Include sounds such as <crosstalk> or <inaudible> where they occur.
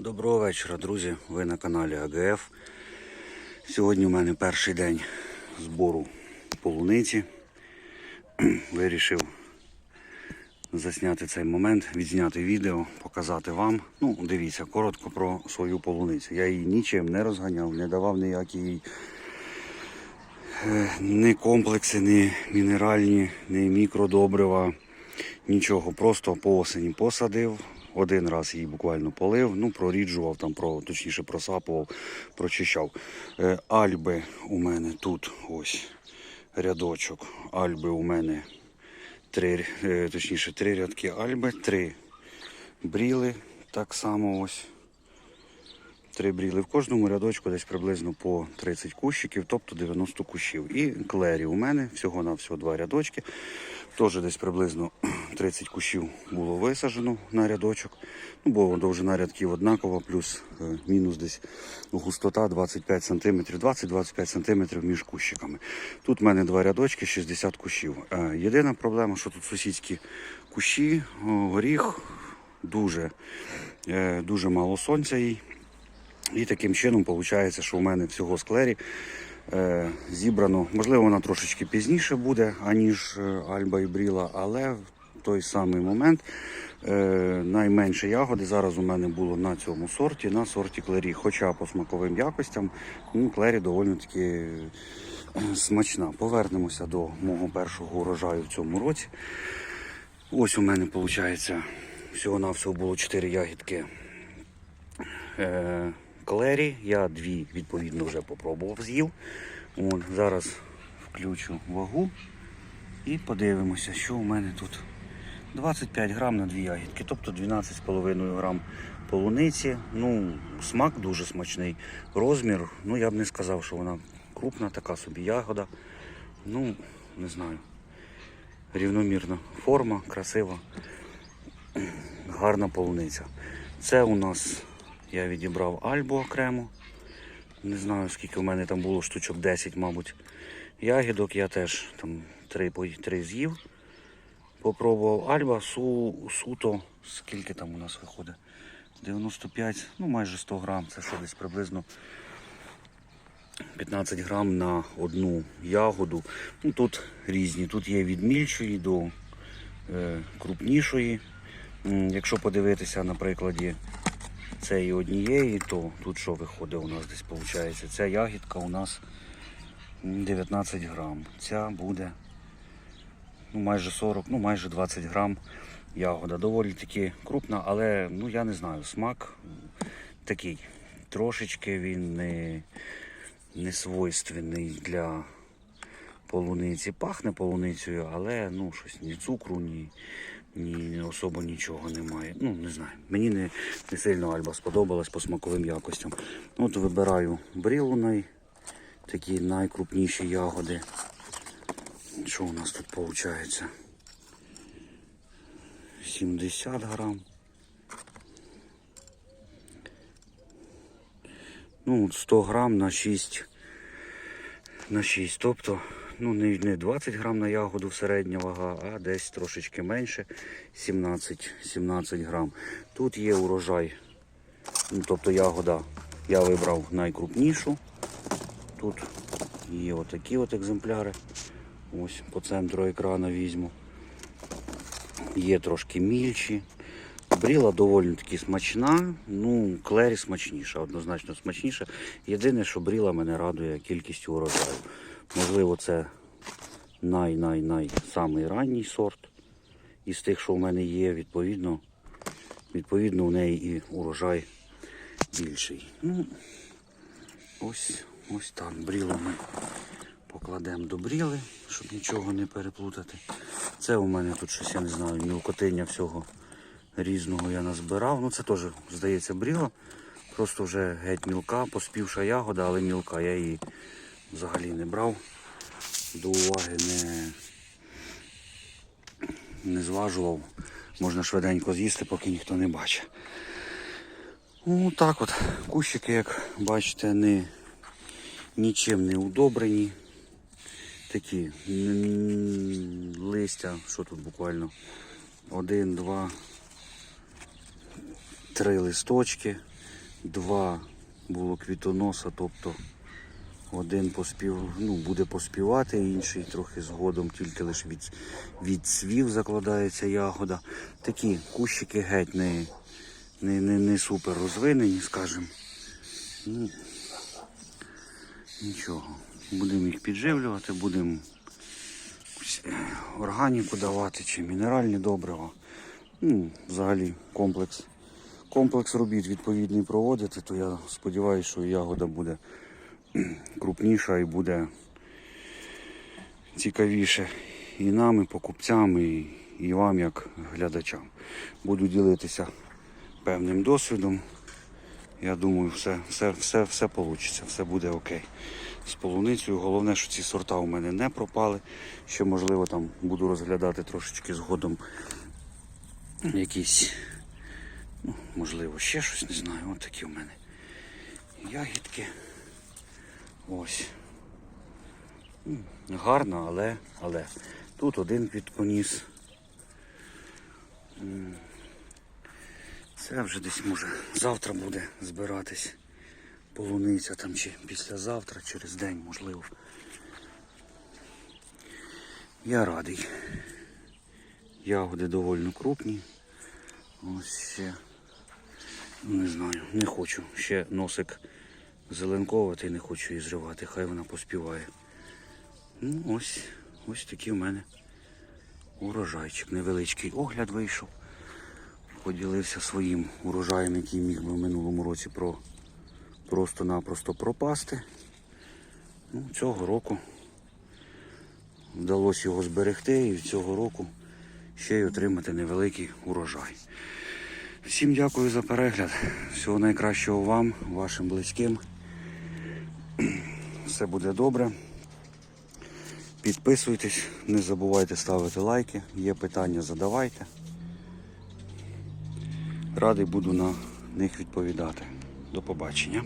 Доброго вечора, друзі. Ви на каналі АГФ. Сьогодні у мене перший день збору полуниці. <clears throat> Вирішив засняти цей момент, відзняти відео, показати вам. Ну, дивіться, коротко про свою полуницю. Я її нічим не розганяв, не давав ніякі е, ні комплекси, ні мінеральні, ні мікродобрива, нічого. Просто по осені посадив. Один раз її буквально полив, ну проріджував там, про, точніше просапував, прочищав. Е, альби у мене тут ось рядочок. Альби у мене три, е, точніше, три рядки альби, три бріли, так само ось. Три бріли. В кожному рядочку десь приблизно по 30 кущиків, тобто 90 кущів. І клері у мене всього на всього два рядочки. Теж десь приблизно <clears throat> 30 кущів було висаджено на рядочок. Ну, бо довжина рядків однакова, плюс е, мінус десь густота 25 см, 20-25 см між кущиками. Тут в мене два рядочки, 60 кущів. Е, єдина проблема, що тут сусідські кущі, горіх, дуже, е, дуже мало сонця їй. І таким чином виходить, що в мене всього склері е, зібрано. Можливо, вона трошечки пізніше буде, аніж е, Альба і Бріла, але в той самий момент е, найменше ягоди зараз у мене було на цьому сорті, на сорті клері. Хоча по смаковим якостям ну, клері доволі таки е, смачна. Повернемося до мого першого урожаю в цьому році. Ось у мене виходить всього-навсього було 4 ягідки е, клері. Я дві відповідно вже попробував з'їв. Зараз включу вагу і подивимося, що у мене тут. 25 грам на дві ягідки, тобто 12,5 грам полуниці. Ну, смак дуже смачний. Розмір, ну я б не сказав, що вона крупна, така собі ягода. Ну, не знаю. Рівномірна форма, красива, гарна полуниця. Це у нас я відібрав альбу окремо. Не знаю, скільки в мене там було, штучок 10, мабуть. Ягідок я теж там 3, 3 з'їв. Попробував альба су, суто, скільки там у нас виходить? 95, ну майже 100 грам. Це що десь приблизно 15 грам на одну ягоду. Ну, Тут різні. Тут є від мільшої до е, крупнішої. Якщо подивитися на прикладі цієї однієї, то тут що виходить у нас десь виходить? Ця ягідка у нас 19 грам. Ця буде ну, майже 40, ну майже 20 грам ягода. Доволі таки крупна, але ну я не знаю, смак такий. Трошечки він не, не свойственний для полуниці. Пахне полуницею, але ну щось ні цукру, ні, ні особо нічого немає. Ну, не знаю. Мені не, не сильно альба сподобалась по смаковим якостям. От вибираю брілу най, такі найкрупніші ягоди. Що у нас тут виходить? 70 грам. Ну, 100 грам на 6. На 6. Тобто, ну, не, не 20 грам на ягоду середня вага, а десь трошечки менше 17, 17 грам. Тут є урожай. Ну, тобто ягода я вибрав найкрупнішу. Тут є отакі от екземпляри. Ось по центру екрана візьму. Є трошки мільчі. Бріла доволі таки смачна, ну, клері смачніша, однозначно смачніша. Єдине, що бріла мене радує кількістю урожаю. Можливо, це най-най-най самий ранній сорт із тих, що в мене є, відповідно, відповідно у неї і урожай більший. Ну, ось, ось так. Брілу ми покладемо до бріли, щоб нічого не переплутати. Це у мене тут щось, я не знаю, мілкотиння всього різного я назбирав. Ну це теж, здається, бріла. Просто вже геть мілка, поспівша ягода, але мілка. Я її взагалі не брав. До уваги не, не зважував. Можна швиденько з'їсти, поки ніхто не бачить. Ну так от, кущики, як бачите, не, нічим не удобрені. Такі листя, що тут буквально один, два, три листочки. два було квітоноса, тобто один поспів, ну, буде поспівати, інший трохи згодом, тільки лише від, від свів закладається ягода. Такі кущики геть не, не, не, не супер розвинені, скажімо. Ну, нічого. Будемо їх підживлювати, будемо е, органіку давати чи мінеральні добрива. Ну, взагалі комплекс. Комплекс робіт відповідний проводити, то я сподіваюся, що ягода буде <clears throat> крупніша і буде цікавіше і нам, і покупцям, і, і вам, як глядачам. Буду ділитися певним досвідом. Я думаю, все, все, все, все вийде, все буде окей. З полуницею. Головне, що ці сорта у мене не пропали. Ще, можливо, там буду розглядати трошечки згодом якісь, ну, можливо, ще щось, не знаю. Ось такі у мене ягідки. Ось. Гарно, але, але. Тут один квітконіс. М, Це вже десь може завтра буде збиратись полуниця там чи післязавтра, через день, можливо. Я радий. Ягоди доволі крупні. Ось ще. Не знаю, не хочу. Ще носик зеленковатий, не хочу її зривати, хай вона поспіває. Ну, ось, ось такий в мене урожайчик. Невеличкий огляд вийшов. Поділився своїм урожаєм, який міг би в минулому році про, просто-напросто пропасти. Ну, цього року вдалося його зберегти і цього року ще й отримати невеликий урожай. Всім дякую за перегляд. Всього найкращого вам, вашим близьким. Все буде добре. Підписуйтесь, не забувайте ставити лайки. Є питання, задавайте. Радий буду на них відповідати. До побачення.